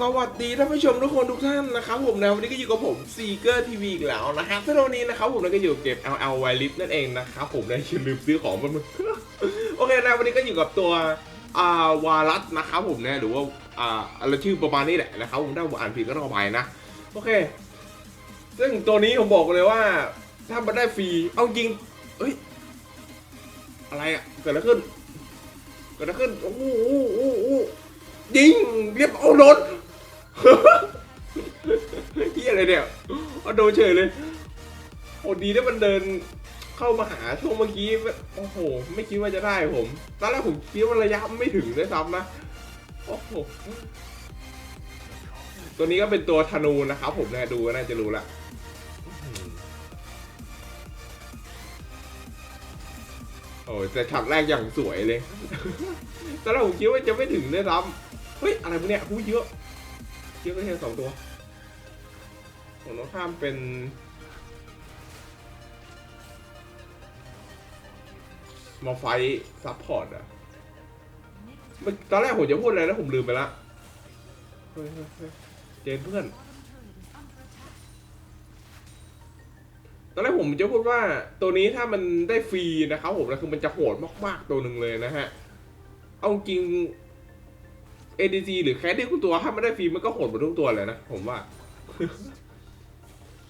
สวัสดีท่านผู้ชมทุกคนทุกท่านนะครับผมนะวันนี้ก็อยู่กับผมซีเกอร์ทีวีอีกแล้วนะครับซึ่งวันนี้นะครับผมเราก็อยู่กับเกม LL w i l i f นั่นเองนะครับผมนะอย่าลืมซื้อของมันโอเคนะวันนี้ก็อยู่กับตัวอ่าวารัสนะครับผมนะหรือว่าอ่าอะไรชื่อประมาณนี้แหละนะครับผมถ้าผมอ่านผิดก็ต้องขออภัยนะโอเค ซึ่งตัวนี้ผมบอกเลยว่าถ้ามันได้ฟรีเอาจริงเอ้ยอะไรอะเกิดอะไรขึ้นเกิดอะไรขึ้นโอ้โหโอ้โหโอ้โหยิงเรียบเอาโดน เฮียอะไรเนี่ยเอาโดนเฉยเลยโอ้ดีที่มันเดินเข้ามาหาช่วงเมื่อกี้โอ้โห ไม่คิดว่าจะได้ผมตอนแรกผมคิดว่าระยะไม่ถึงด้วยซ้ำนะโอ้โหตัวนี้ก็เป็นตัวธนูนะครับผมนะดูก็น่าจะรู้ละโอ้ยแต่ช็อตแรกอย่างสวยเลย ตอนแรกผมคิดว่าจะไม่ถึงด้วยซ้ำเฮ้ย อะไรพวกเนี้ยผู้เยอะ เยอะก็แค่สองตัวของน้องข้ามเป็นมาไฟซัพพอร์ตอะตอนแรกผมจะพูดอะไรแล้วผมลืมไปละเฮ้เฮ้ยเฮ้ยเจนเพื่อน ตอนแรกผมจะพูดว่าตัวนี้ถ้ามันได้ฟรีนะครับผมนะคือมันจะโหดมากๆตัวหนึ่งเลยนะฮะ เอาจริง ADC หรือแคสที่คุณตัวถ้าไม่ได้ฟรีมันก็โหดหมดทุกตัวเลยนะผมว่า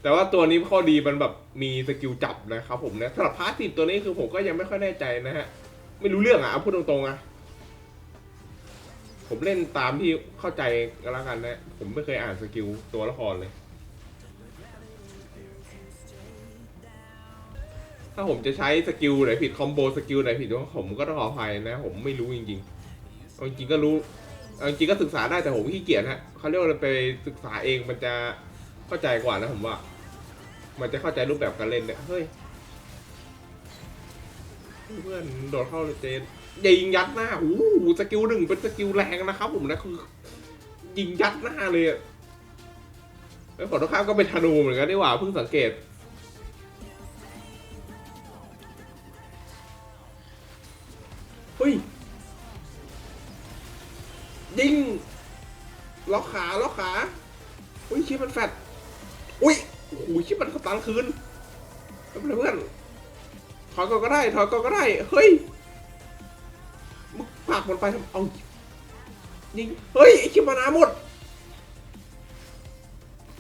แต่ว่าตัวนี้ข้อดีมันแบบมีสกิลจับนะครับผมนะสำหรับพาร์ทติตัวนี้คือผมก็ยังไม่ค่อยแน่ใจนะฮะ ไม่รู้เรื่องอะเอาพูดตรงๆอะผมเล่นตามที่เข้าใจก็แล้วกันนะ ผมไม่เคยอ่านสกิลตัวละครเลย ถ้าผมจะใช้สกิลไหนผิดคอมโบสกิลไหนผิดผมก็ต้องขออภัยนะ ผมไม่รู้จริงๆเอาจริงๆก็รู้ เอาจริงๆก็ศึกษาได้แต่ผมขี้เกียจฮะเขาเรียกว่าไปศึกษาเองมันจะเข้าใจกว่านะผมว่า มันจะเข้าใจรูปแบบการเล่นเนี่ยเฮ้ยเพื่อนโดดเข้าเลยเจนยิงยัดหน้าโอ้โหสกิลหนึ่งเป็นสกิลแรงนะครับ ผมนะคือ ยิงยัดหน้าเลยอะแล้วขอโทษครับก็เป็นธนูเหมือนกันนี่หว่าเพิ่งสังเกต ยิงล็อกขาล็อกขา อุ้ยชิปมันแฟดอุ้ยโอ้โหชิปมันสตันคืนไม่เป็นเพื่อนถอยก่อนก็ได้ถอยก่อนก็ได้ เฮ้ยมึงผลักมันไปทำเอายิงเฮ้ยไอชิปมานาหมด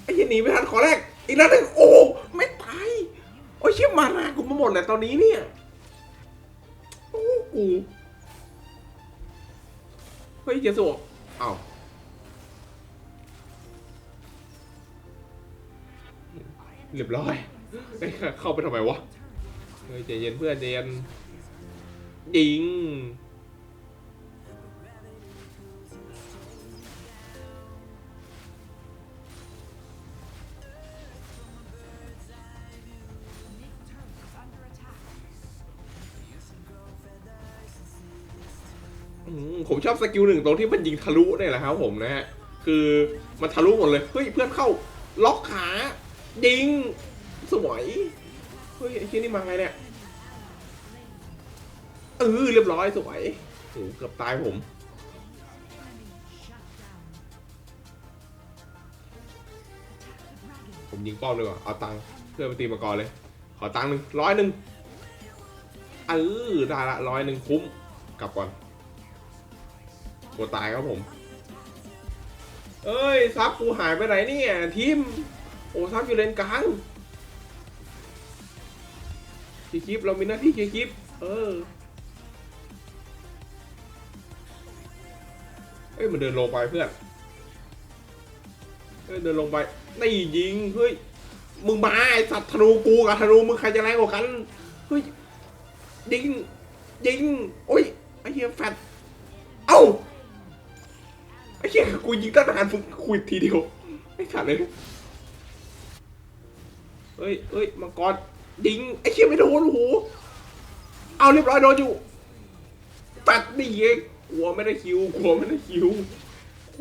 ไอ้เหี้หนีไม่ทันขอแรก อีกนัดหนึ่งโอ้ไม่ตายโอ้ยชิปมานากูมาหมดแหละตอนนี้เนี่ยโอ้กูเฮ้ยเจสุ เอ้าเรียบร้อยเอ้ยเข้าไปทำไมวะ เฮ้ยใจเย็นเพื่อนใจเย็นยิง ผมชอบสกิลหนึ่งตรงที่มันยิงทะลุเนี่ยแหละครับผมนะฮะคือมันทะลุหมดเลยเฮ้ยเพื่อนเข้าล็อกขายิงสวยเฮ้ยไอ้เชี่ยนี่มาไงเนี่ยเออเรียบร้อยสวยโอ้โหเกือบตายผมผมยิงป้อมเลยว่ะเอาตังค์เพื่อนไปตีมังกรเลย ขอตังค์หนึ่งร้อยหนึ่งเออได้ละร้อยหนึ่งคุ้มกลับก่อน กลัวตายครับผม เอ้ยซับกูหายไปไหนเนี่ยทีมโอ้ซับอยู่เลนกลางคีคลิปเรามีหน้าที่คีคลิป เออเอ้ยมันเดินลงไปเพื่อนเอ้ยเดินลงไปนี่ยิง เฮ้ย มึงมาไอสัตว์ธนูกูกับธนูมึงใครจะแรงกว่ากัน เฮ้ยยิงยิง โอ้ย ไอเหี้ยแฟด เหี้ยกูยิงตั้งนานฝึกคุยทีเดียวไม่ขาดเลยเฮ้ยเฮ้ยมังกรยิงไอ้เหี้ยไม่โดนโอ้โหเอาเรียบร้อยโดนอยู่แปดนี่เองกลัวไม่ได้คิวกลัวไม่ได้คิวโอ้โห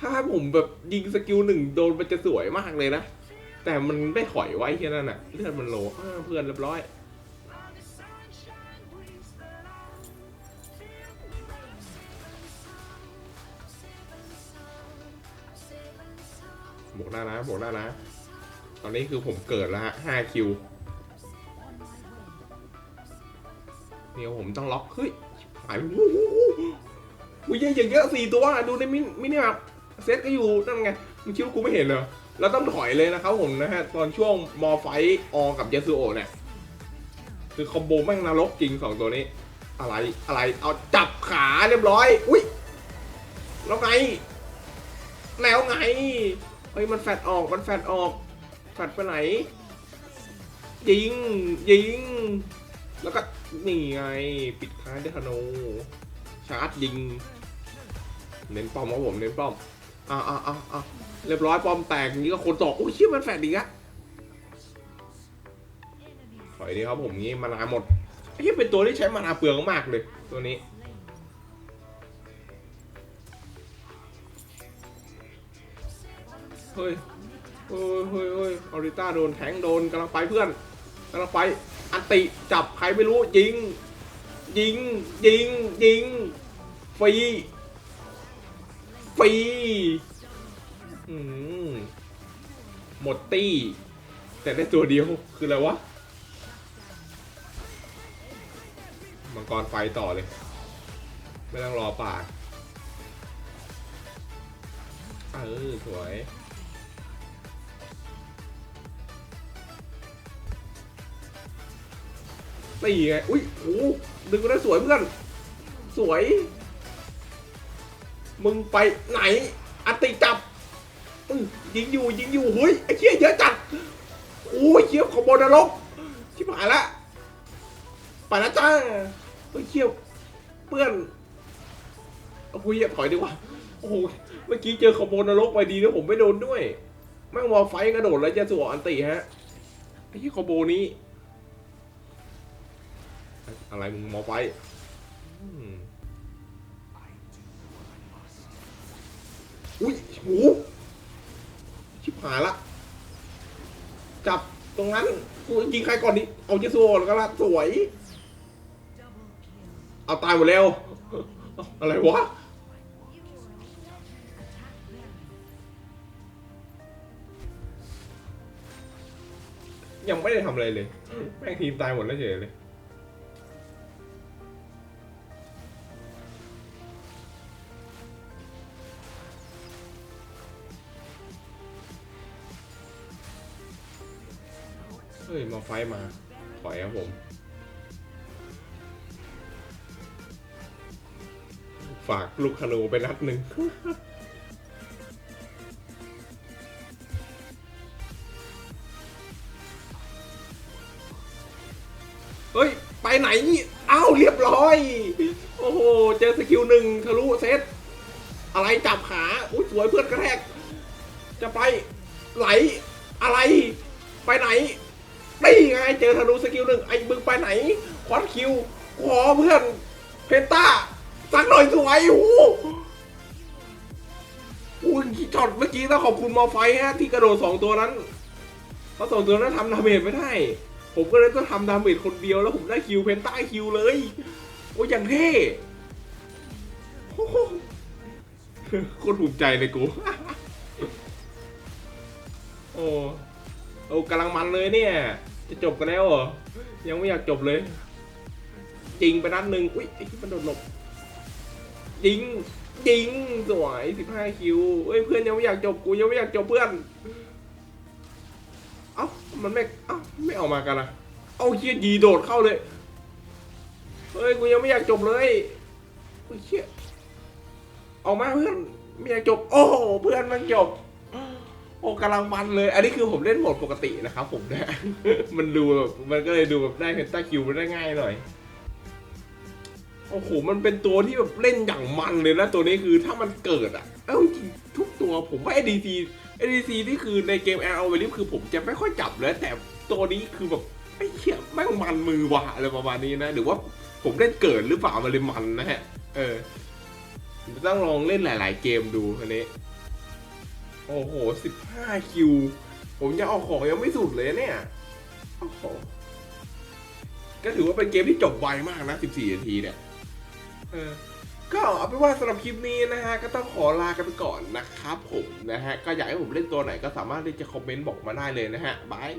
ถ้าผมแบบยิงสกิลหนึ่งโดนมันจะสวยมากเลยนะ แต่มันไม่ถอยไว้แค่นั้นน่ะเลือดมันโลอ่าเพื่อนเรียบร้อย บวกได้นะบวกได้นะ ตอนนี้คือผมเกิดแล้วฮะห้าคิวนี่ผมต้องล็อกเฮ้ยหายโอ้โหอุ้เยอะอย่างเยอะสี่ตัวดูในมินมินิแบบเซตก็อยู่นั่นไงมึงคิดว่ากูไม่เห็นเหรอเราต้องถอยเลยนะครับผมนะฮะตอนช่วงมอไฟออกับยาซูโอเนี่ยคือคอมโบแม่งนรกจริงสองตัวนี้ อะไรอะไรเอาจับขาเรียบร้อย อุ้ยแล้วไง แล้วไง เฮ้ยมันแฟดออกมันแฟดออกแฟดไปไหนยิงยิง แล้วก็นี่ไง ปิดท้ายด้วยธนูชาร์จยิง เน้นป้อมครับผมเน้นป้อมอ่าอ่าอ่าอ่าเรียบร้อยป้อมแตกอย่างนี้ก็คนตอกโอ้ยเชี่ยมันแฟดอีกอะถอยดีครับผมงี้มานาหมดไอ้ที่เป็นตัวที่ใช้มานาเปลืองมากเลย ตัวนี้ ฮ้ยเฮ้ยเฮ้ยเฮ้ยออริต้าโดนแทงโดนกำลังไปเพื่อนกำลังไปอันติจับใครไม่รู้ยิง ยิง ยิง ยิงฟรีฟรีอืมหมดตี้ แต่ได้ตัวเดียวคืออะไรวะ มังกรไฟต่อเลย ไม่ต้องรอป่าเออ สวย ตีไง อุ้ยโอ้โหดึงก็ได้สวยเพื่อน สวย มึงไปไหน อัติจับยิงอยู่ยิงอยู่เฮ้ยไอ้เชี่ยเยอะจัดโอ้ยเชี่ยขอบนรกชิบหายละไปแล้วจ้าเฮ้ยเชี่ยเพื่อนโอ้ยถอยดีกว่าโอ้โหเมื่อกี้เจอขบวนนรกไปดีนะผมไม่โดนด้วยแม่งวอลไฟกระโดดแล้วจะสวอันติฮะไอ้ที่คอมโบนี้ อะไรมึงมอไฟอุ้ยโหชิบหายละ จับตรงนั้นกูยิงใครก่อนดิเอาเจสัวแล้วก็ละสวย เอาตายหมดแล้วอะไรวะยังไม่ได้ทำอะไรเลย แม่งทีมตายหมดแล้วเฉยเลย ยมาไฟมา ถอยครับผม ฝากลูกคานูไปนัดหนึ่งเฮ้ย ไปไหนนี่อ้าวเรียบร้อย โอ้โห เจอสกิลหนึ่งทะลุเซต อะไรจับขาอุ้ยสวยเพื่อนกระแทก จะไปไหลอะไร ไปไหน นี่ไงเจอธนูสกิลหนึ่งไอ้มึงไปไหนควอนคิวขอเพื่อนเพนต้าสักหน่อยสวยโอ้อุ้ยช็อตเมื่อกี้ต้องขอบคุณมอไฟฮะที่กระโดดสองตัวนั้นเพราะสองตัวนั้นทำดาเมจไม่ได้ ผมก็เลยต้องทำดาเมจคนเดียวแล้วผมได้คิวเพนต้าคิวเลย โอ้ยอย่างเท่โอ้โหโคตรภูมิใจเลยกู โอ้ โอ้กำลังมันเลยเนี่ย จะจบกันแล้วเหรอ ยังไม่อยากจบเลย จริงไปนัดหนึ่งอุ้ยไอ้ที่มันโดนหลบจริงจริงสวยสิบห้าคิวเอ้ยเพื่อนยังไม่อยากจบกูยังไม่อยากจบเพื่อน เอ้ามันไม่เอ้าไม่ออกมากันนะเอาเฮียยีโดดเข้าเลย เฮ้ยกูยังไม่อยากจบเลยโอ้ยเฮียออกมาเพื่อนไม่อยากจบ โอ้เพื่อนมันจบ โอ้กำลังมันเลย อันนี้คือผมเล่นโหมดปกตินะครับผมนะ มันดูแบบมันก็เลยดูแบบได้เพนต้าคิวมันได้ง่ายหน่อย โอ้โห มันเป็นตัวที่แบบเล่นอย่างมันเลยนะตัวนี้คือถ้ามันเกิดอะ เอ้าจริงทุกตัวผมว่า ADC ADC ที่คือในเกม LL เวลิฟคือผมจะไม่ค่อยจับเลย แต่ตัวนี้คือแบบไอ้เหี้ยแม่งมันมือว่ะอะไรประมาณนี้นะ หรือว่าผมเล่นเกิดหรือเปล่ามันเลยมันนะฮะ เออต้องลองเล่นหลาย ๆ เกมดูอันนี้ โอ้โหสิบห้าคิว ผมยังเอาของยังไม่สุดเลยเนี่ย โอ้โห ก็ถือว่าเป็นเกมที่จบไวมากนะสิบสี่นาทีเนี่ย เออ ก็เอาเป็นว่าสำหรับคลิปนี้นะฮะ ก็ต้องขอลากันไปก่อนนะครับผมนะฮะ ก็อยากให้ผมเล่นตัวไหนก็สามารถที่จะคอมเมนต์บอกมาได้เลยนะฮะบาย